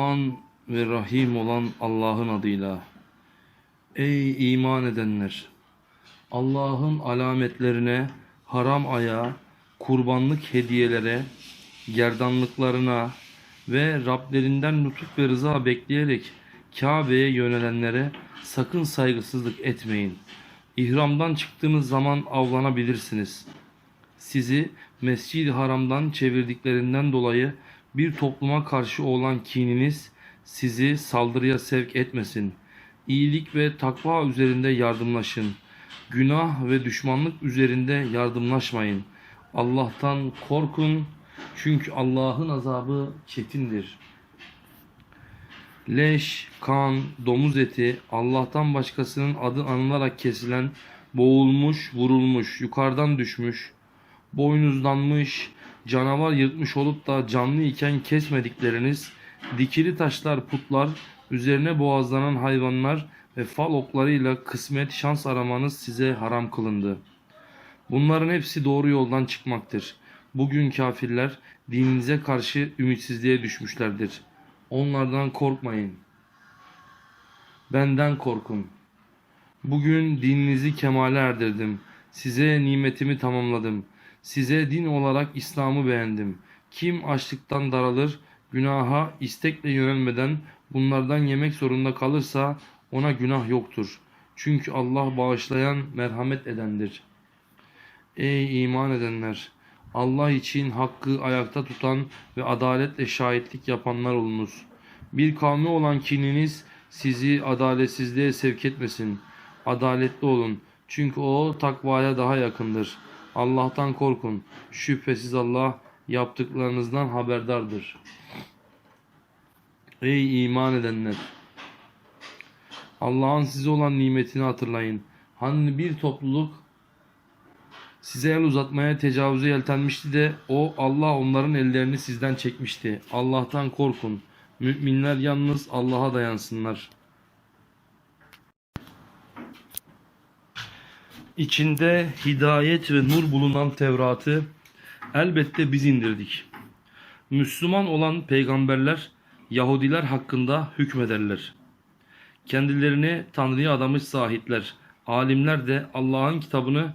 An ve Rahim olan Allah'ın adıyla. Ey iman edenler! Allah'ın alametlerine, haram aya, kurbanlık hediyelere, gerdanlıklarına ve Rablerinden lütuf ve rıza bekleyerek Kabe'ye yönelenlere sakın saygısızlık etmeyin. İhramdan çıktığınız zaman avlanabilirsiniz. Sizi Mescid-i Haram'dan çevirdiklerinden dolayı bir topluma karşı olan kininiz sizi saldırıya sevk etmesin. İyilik ve takva üzerinde yardımlaşın. Günah ve düşmanlık üzerinde yardımlaşmayın. Allah'tan korkun çünkü Allah'ın azabı çetindir. Leş, kan, domuz eti, Allah'tan başkasının adı anılarak kesilen, boğulmuş, vurulmuş, yukarıdan düşmüş, boynuzlanmış, canavar yırtmış olup da canlı iken kesmedikleriniz, dikili taşlar, putlar, üzerine boğazlanan hayvanlar ve fal oklarıyla kısmet, şans aramanız size haram kılındı. Bunların hepsi doğru yoldan çıkmaktır. Bugün kafirler dininize karşı ümitsizliğe düşmüşlerdir. Onlardan korkmayın. Benden korkun. Bugün dininizi kemale erdirdim. Size nimetimi tamamladım. Size din olarak İslam'ı beğendim. Kim açlıktan daralır, günaha istekle yönelmeden bunlardan yemek zorunda kalırsa ona günah yoktur. Çünkü Allah bağışlayan, merhamet edendir. Ey iman edenler! Allah için hakkı ayakta tutan ve adaletle şahitlik yapanlar olunuz. Bir kavmi olan kininiz sizi adaletsizliğe sevk etmesin. Adaletli olun. Çünkü o takvaya daha yakındır. Allah'tan korkun. Şüphesiz Allah yaptıklarınızdan haberdardır. Ey iman edenler! Allah'ın size olan nimetini hatırlayın. Hani bir topluluk size el uzatmaya tecavüze yeltenmişti de o Allah onların ellerini sizden çekmişti. Allah'tan korkun. Müminler yalnız Allah'a dayansınlar. İçinde hidayet ve nur bulunan Tevrat'ı elbette biz indirdik. Müslüman olan peygamberler Yahudiler hakkında hükmederler. Kendilerini Tanrı'ya adamış zahitler, alimler de Allah'ın kitabını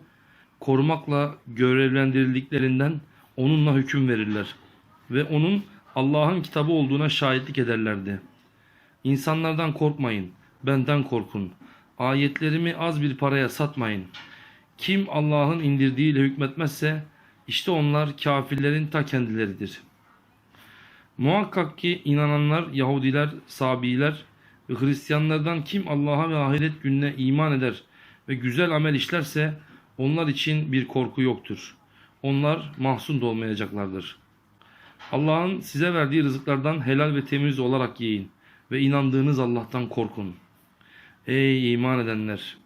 korumakla görevlendirildiklerinden onunla hüküm verirler ve onun Allah'ın kitabı olduğuna şahitlik ederlerdi. İnsanlardan korkmayın, benden korkun. Ayetlerimi az bir paraya satmayın. Kim Allah'ın indirdiğiyle hükmetmezse işte onlar kafirlerin ta kendileridir. Muhakkak ki inananlar Yahudiler, Sabiler ve Hristiyanlardan kim Allah'a ve ahiret gününe iman eder ve güzel amel işlerse onlar için bir korku yoktur. Onlar mahzun da olmayacaklardır. Allah'ın size verdiği rızıklardan helal ve temiz olarak yiyin ve inandığınız Allah'tan korkun. Ey iman edenler!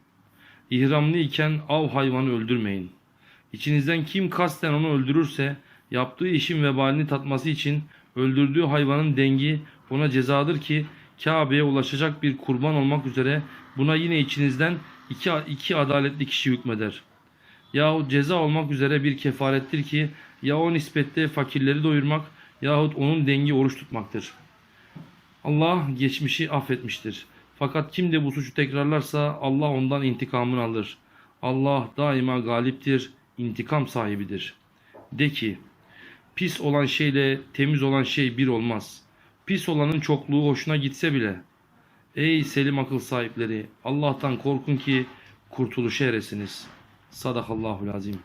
İhramlı iken av hayvanı öldürmeyin. İçinizden kim kasten onu öldürürse yaptığı işin vebalini tatması için öldürdüğü hayvanın dengi ona cezadır ki Kabe'ye ulaşacak bir kurban olmak üzere buna yine içinizden iki, iki adaletli kişi hükmeder. Yahut ceza olmak üzere bir kefarettir ki ya o nispette fakirleri doyurmak yahut onun dengi oruç tutmaktır. Allah geçmişi affetmiştir. Fakat kim de bu suçu tekrarlarsa Allah ondan intikamını alır. Allah daima galiptir, intikam sahibidir. De ki, pis olan şeyle temiz olan şey bir olmaz. Pis olanın çokluğu hoşuna gitse bile. Ey selim akıl sahipleri, Allah'tan korkun ki kurtuluşa eresiniz. Sadakallahul azim.